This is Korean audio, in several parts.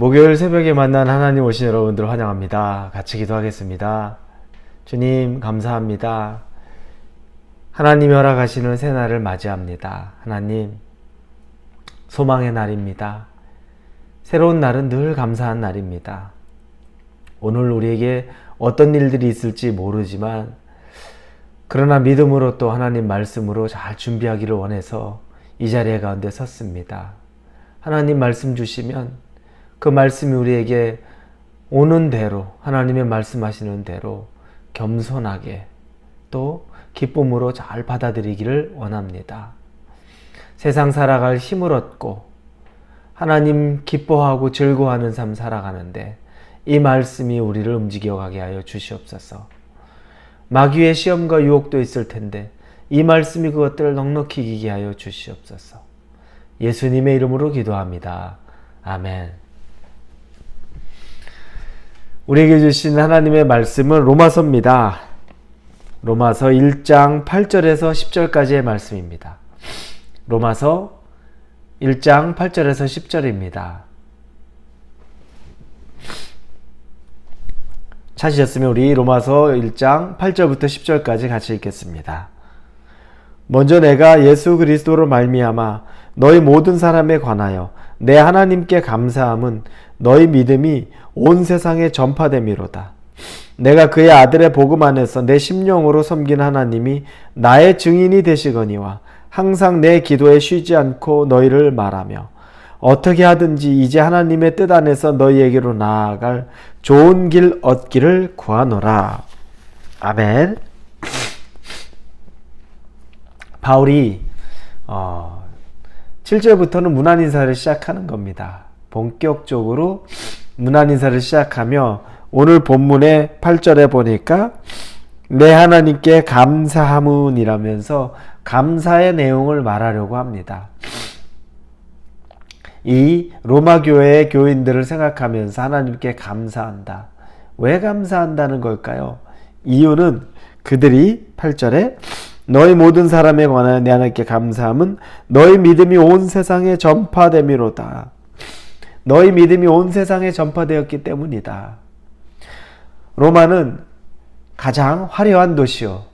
목요일 새벽에 만난 하나님 오신 여러분들 환영합니다. 같이 기도하겠습니다. 주님, 감사합니다. 하나님이 허락하시는 새날을 맞이합니다. 하나님, 소망의 날입니다. 새로운 날은 늘 감사한 날입니다. 오늘 우리에게 어떤 일들이 있을지 모르지만, 그러나 믿음으로 또 하나님 말씀으로 잘 준비하기를 원해서 이 자리에 가운데 섰습니다. 하나님 말씀 주시면 그 말씀이 우리에게 오는 대로 하나님의 말씀하시는 대로 겸손하게 또 기쁨으로 잘 받아들이기를 원합니다. 세상 살아갈 힘을 얻고 하나님 기뻐하고 즐거워하는 삶 살아가는데 이 말씀이 우리를 움직여 가게 하여 주시옵소서. 마귀의 시험과 유혹도 있을 텐데 이 말씀이 그것들을 넉넉히 이기게 하여 주시옵소서. 예수님의 이름으로 기도합니다. 아멘. 우리에게 주신 하나님의 말씀은 로마서입니다. 로마서 1장 8절에서 10절까지의 말씀입니다. 로마서 1장 8절에서 10절입니다. 찾으셨으면 우리 로마서 1장 8절부터 10절까지 같이 읽겠습니다. 먼저 내가 예수 그리스도로 말미암아 너희 모든 사람에 관하여 내 하나님께 감사함은 너희 믿음이 온 세상에 전파됨이로다. 내가 그의 아들의 복음 안에서 내 심령으로 섬긴 하나님이 나의 증인이 되시거니와 항상 내 기도에 쉬지 않고 너희를 말하며 어떻게 하든지 이제 하나님의 뜻 안에서 너희에게로 나아갈 좋은 길 얻기를 구하노라. 아멘. 바울이 어, 7절부터는 문안 인사를 시작하는 겁니다. 본격적으로 문안 인사를 시작하며 오늘 본문의 8절에 보니까 내 하나님께 감사함은이라면서 감사의 내용을 말하려고 합니다. 이 로마 교회의 교인들을 생각하면서 하나님께 감사한다. 왜 감사한다는 걸까요? 이유는 그들이 8절에 너희 모든 사람에 관하여 내 하나님께 감사함은 너희 믿음이 온 세상에 전파됨이로다. 너희 믿음이 온 세상에 전파되었기 때문이다. 로마는 가장 화려한 도시요.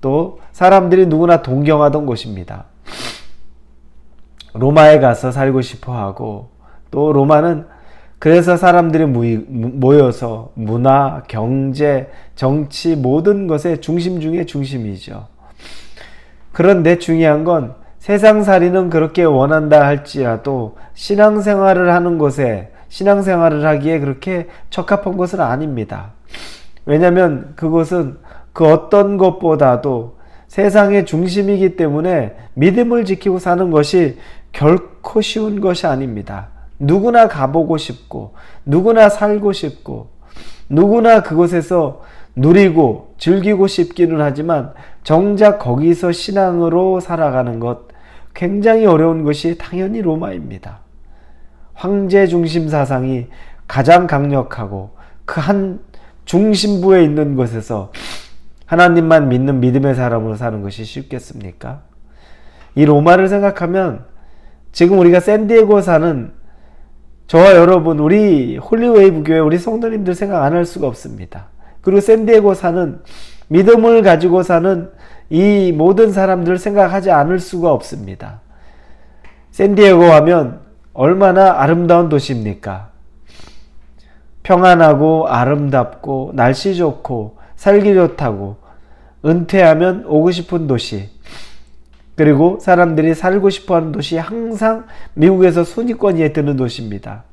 또 사람들이 누구나 동경하던 곳입니다. 로마에 가서 살고 싶어 하고 또 로마는 그래서 사람들이 모여서 문화, 경제, 정치 모든 것의 중심 중의 중심이죠. 그런데 중요한 건 세상살이는 그렇게 원한다 할지라도 신앙생활을 하는 곳에 신앙생활을 하기에 그렇게 적합한 것은 아닙니다. 왜냐하면 그것은 그 어떤 것보다도 세상의 중심이기 때문에 믿음을 지키고 사는 것이 결코 쉬운 것이 아닙니다. 누구나 가보고 싶고, 누구나 살고 싶고, 누구나 그곳에서 누리고 즐기고 싶기는 하지만 정작 거기서 신앙으로 살아가는 것 굉장히 어려운 것이 당연히 로마입니다. 황제 중심 사상이 가장 강력하고 그 한 중심부에 있는 곳에서 하나님만 믿는 믿음의 사람으로 사는 것이 쉽겠습니까? 이 로마를 생각하면 지금 우리가 샌디에고 사는 저와 여러분, 우리 홀리웨이브 교회, 우리 성도님들 생각 안 할 수가 없습니다. 그리고 샌디에고 사는 믿음을 가지고 사는 이 모든 사람들 생각하지 않을 수가 없습니다. 샌디에고 하면 얼마나 아름다운 도시입니까? 평안하고 아름답고 날씨 좋고 살기 좋다고 은퇴하면 오고 싶은 도시 그리고 사람들이 살고 싶어 하는 도시 항상 미국에서 순위권위에 드는 도시입니다.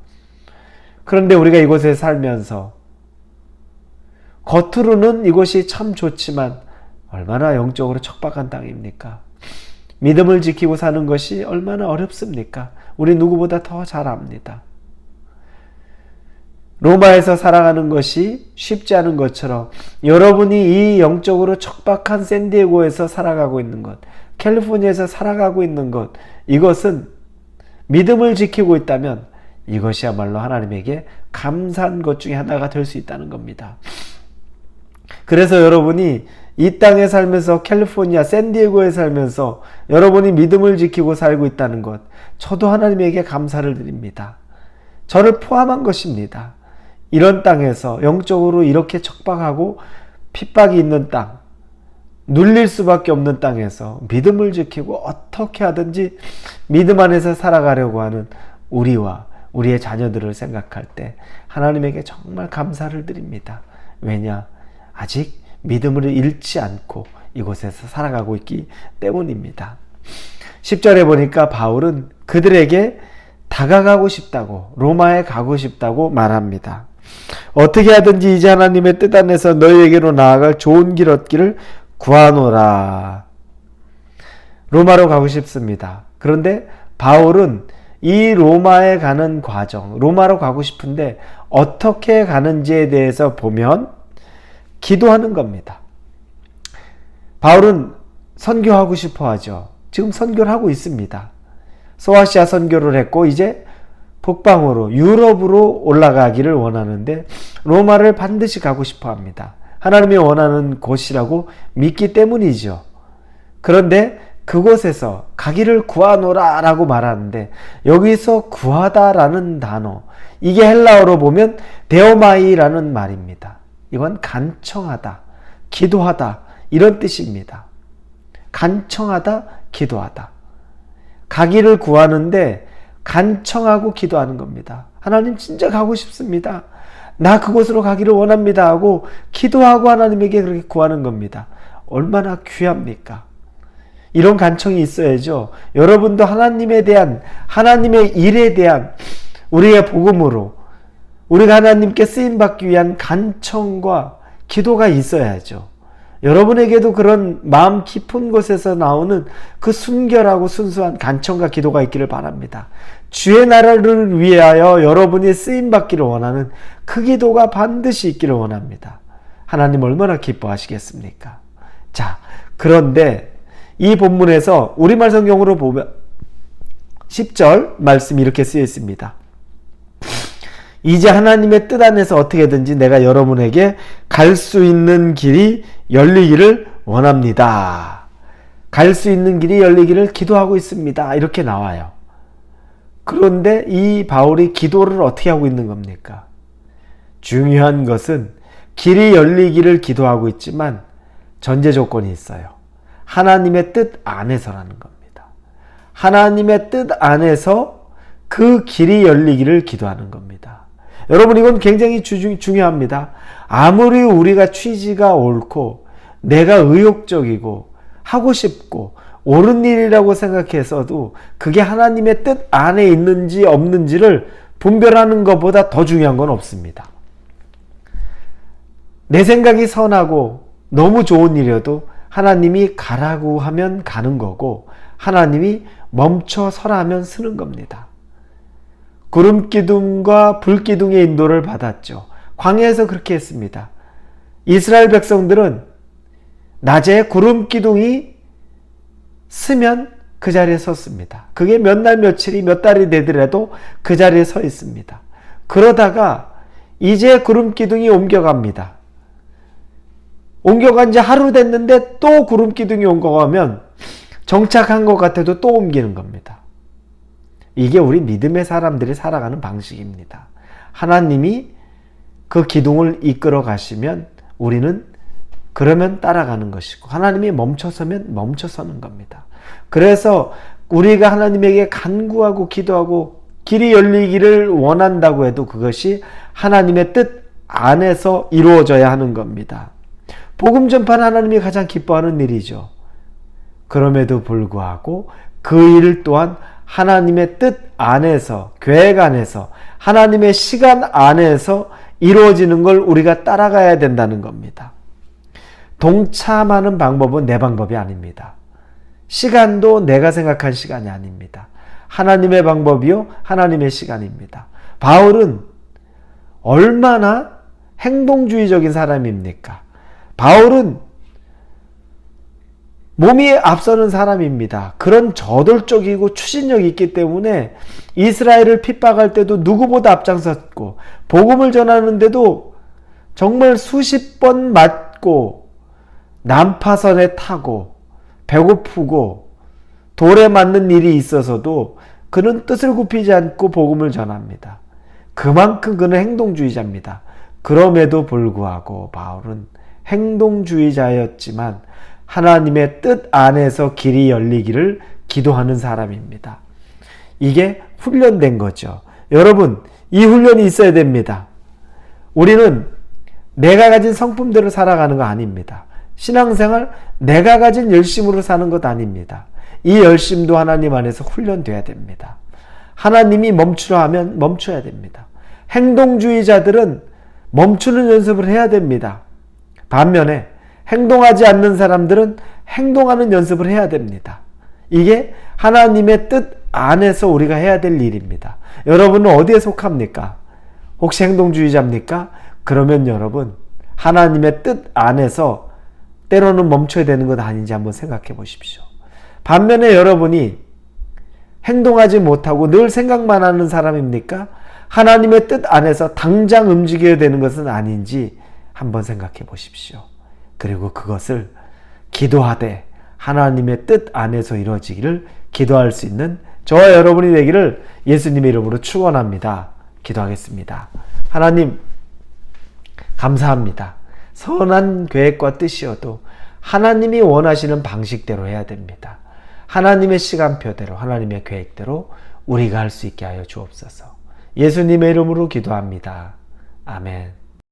그런데 우리가 이곳에 살면서 겉으로는 이곳이 참 좋지만 얼마나 영적으로 척박한 땅입니까? 믿음을 지키고 사는 것이 얼마나 어렵습니까? 우리 누구보다 더 잘 압니다. 로마에서 살아가는 것이 쉽지 않은 것처럼 여러분이 이 영적으로 척박한 샌디에고에서 살아가고 있는 것, 캘리포니아에서 살아가고 있는 것, 이것은 믿음을 지키고 있다면 이것이야말로 하나님에게 감사한 것 중에 하나가 될 수 있다는 겁니다. 그래서 여러분이 이 땅에 살면서 캘리포니아 샌디에고에 살면서 여러분이 믿음을 지키고 살고 있다는 것, 저도 하나님에게 감사를 드립니다. 저를 포함한 것입니다. 이런 땅에서 영적으로 이렇게 척박하고 핍박이 있는 땅, 눌릴 수밖에 없는 땅에서 믿음을 지키고 어떻게 하든지 믿음 안에서 살아가려고 하는 우리와 우리의 자녀들을 생각할 때 하나님에게 정말 감사를 드립니다. 왜냐? 아직 믿음을 잃지 않고 이곳에서 살아가고 있기 때문입니다. 10절에 보니까 바울은 그들에게 다가가고 싶다고 로마에 가고 싶다고 말합니다. 어떻게 하든지 이제 하나님의 뜻 안에서 너희에게로 나아갈 좋은 길 얻기를 구하노라. 로마로 가고 싶습니다. 그런데 바울은 이 로마에 가는 과정, 로마로 가고 싶은데 어떻게 가는지에 대해서 보면 기도하는 겁니다. 바울은 선교하고 싶어 하죠. 지금 선교를 하고 있습니다. 소아시아 선교를 했고 이제 북방으로 유럽으로 올라가기를 원하는데 로마를 반드시 가고 싶어 합니다. 하나님이 원하는 곳이라고 믿기 때문이죠. 그런데 그곳에서 가기를 구하노라 라고 말하는데 여기서 구하다라는 단어 이게 헬라어로 보면 데오마이라는 말입니다. 이건 간청하다, 기도하다 이런 뜻입니다. 간청하다, 기도하다. 가기를 구하는데 간청하고 기도하는 겁니다. 하나님 진짜 가고 싶습니다. 나 그곳으로 가기를 원합니다 하고 기도하고 하나님에게 그렇게 구하는 겁니다. 얼마나 귀합니까? 이런 간청이 있어야죠. 여러분도 하나님에 대한 하나님의 일에 대한 우리의 복음으로 우리가 하나님께 쓰임 받기 위한 간청과 기도가 있어야죠. 여러분에게도 그런 마음 깊은 곳에서 나오는 그 순결하고 순수한 간청과 기도가 있기를 바랍니다. 주의 나라를 위하여 여러분이 쓰임 받기를 원하는 그 기도가 반드시 있기를 원합니다. 하나님 얼마나 기뻐하시겠습니까? 자, 그런데 이 본문에서 우리말 성경으로 보면 10절 말씀이 이렇게 쓰여 있습니다. 이제 하나님의 뜻 안에서 어떻게든지 내가 여러분에게 갈 수 있는 길이 열리기를 원합니다. 갈 수 있는 길이 열리기를 기도하고 있습니다. 이렇게 나와요. 그런데 이 바울이 기도를 어떻게 하고 있는 겁니까? 중요한 것은 길이 열리기를 기도하고 있지만 전제 조건이 있어요. 하나님의 뜻 안에서라는 겁니다. 하나님의 뜻 안에서 그 길이 열리기를 기도하는 겁니다. 여러분 이건 굉장히 주, 중요합니다. 아무리 우리가 취지가 옳고 내가 의욕적이고 하고 싶고 옳은 일이라고 생각해서도 그게 하나님의 뜻 안에 있는지 없는지를 분별하는 것보다 더 중요한 건 없습니다. 내 생각이 선하고 너무 좋은 일이어도 하나님이 가라고 하면 가는 거고 하나님이 멈춰 서라 하면 쓰는 겁니다. 구름 기둥과 불 기둥의 인도를 받았죠. 광야에서 그렇게 했습니다. 이스라엘 백성들은 낮에 구름 기둥이 쓰면 그 자리에 섰습니다. 그게 몇 날 며칠이 몇 달이 되더라도 그 자리에 서 있습니다. 그러다가 이제 구름 기둥이 옮겨갑니다. 옮겨간 지 하루 됐는데 또 구름 기둥이 옮겨가면 정착한 것 같아도 또 옮기는 겁니다. 이게 우리 믿음의 사람들이 살아가는 방식입니다. 하나님이 그 기둥을 이끌어 가시면 우리는 그러면 따라가는 것이고 하나님이 멈춰서면 멈춰서는 겁니다. 그래서 우리가 하나님에게 간구하고 기도하고 길이 열리기를 원한다고 해도 그것이 하나님의 뜻 안에서 이루어져야 하는 겁니다. 복음 전파는 하나님이 가장 기뻐하는 일이죠. 그럼에도 불구하고 그 일 또한 하나님의 뜻 안에서, 계획 안에서, 하나님의 시간 안에서 이루어지는 걸 우리가 따라가야 된다는 겁니다. 동참하는 방법은 내 방법이 아닙니다. 시간도 내가 생각한 시간이 아닙니다. 하나님의 방법이요, 하나님의 시간입니다. 바울은 얼마나 행동주의적인 사람입니까? 바울은 몸이 앞서는 사람입니다. 그런 저돌적이고 추진력이 있기 때문에 이스라엘을 핍박할 때도 누구보다 앞장섰고 복음을 전하는데도 정말 수십 번 맞고 난파선에 타고 배고프고 돌에 맞는 일이 있어서도 그는 뜻을 굽히지 않고 복음을 전합니다. 그만큼 그는 행동주의자입니다. 그럼에도 불구하고 바울은 행동주의자였지만 하나님의 뜻 안에서 길이 열리기를 기도하는 사람입니다. 이게 훈련된 거죠. 여러분, 이 훈련이 있어야 됩니다. 우리는 내가 가진 성품대로 살아가는 거 아닙니다. 신앙생활 내가 가진 열심으로 사는 것 아닙니다. 이 열심도 하나님 안에서 훈련돼야 됩니다. 하나님이 멈추라 하면 멈춰야 됩니다. 행동주의자들은 멈추는 연습을 해야 됩니다. 반면에 행동하지 않는 사람들은 행동하는 연습을 해야 됩니다. 이게 하나님의 뜻 안에서 우리가 해야 될 일입니다. 여러분은 어디에 속합니까? 혹시 행동주의자입니까? 그러면 여러분, 하나님의 뜻 안에서 때로는 멈춰야 되는 것 아닌지 한번 생각해 보십시오. 반면에 여러분이 행동하지 못하고 늘 생각만 하는 사람입니까? 하나님의 뜻 안에서 당장 움직여야 되는 것은 아닌지 한번 생각해 보십시오. 그리고 그것을 기도하되 하나님의 뜻 안에서 이루어지기를 기도할 수 있는 저와 여러분이 되기를 예수님의 이름으로 축원합니다. 기도하겠습니다. 하나님 감사합니다. 선한 계획과 뜻이어도 하나님이 원하시는 방식대로 해야 됩니다. 하나님의 시간표대로 하나님의 계획대로 우리가 할 수 있게 하여 주옵소서. 예수님의 이름으로 기도합니다. 아멘.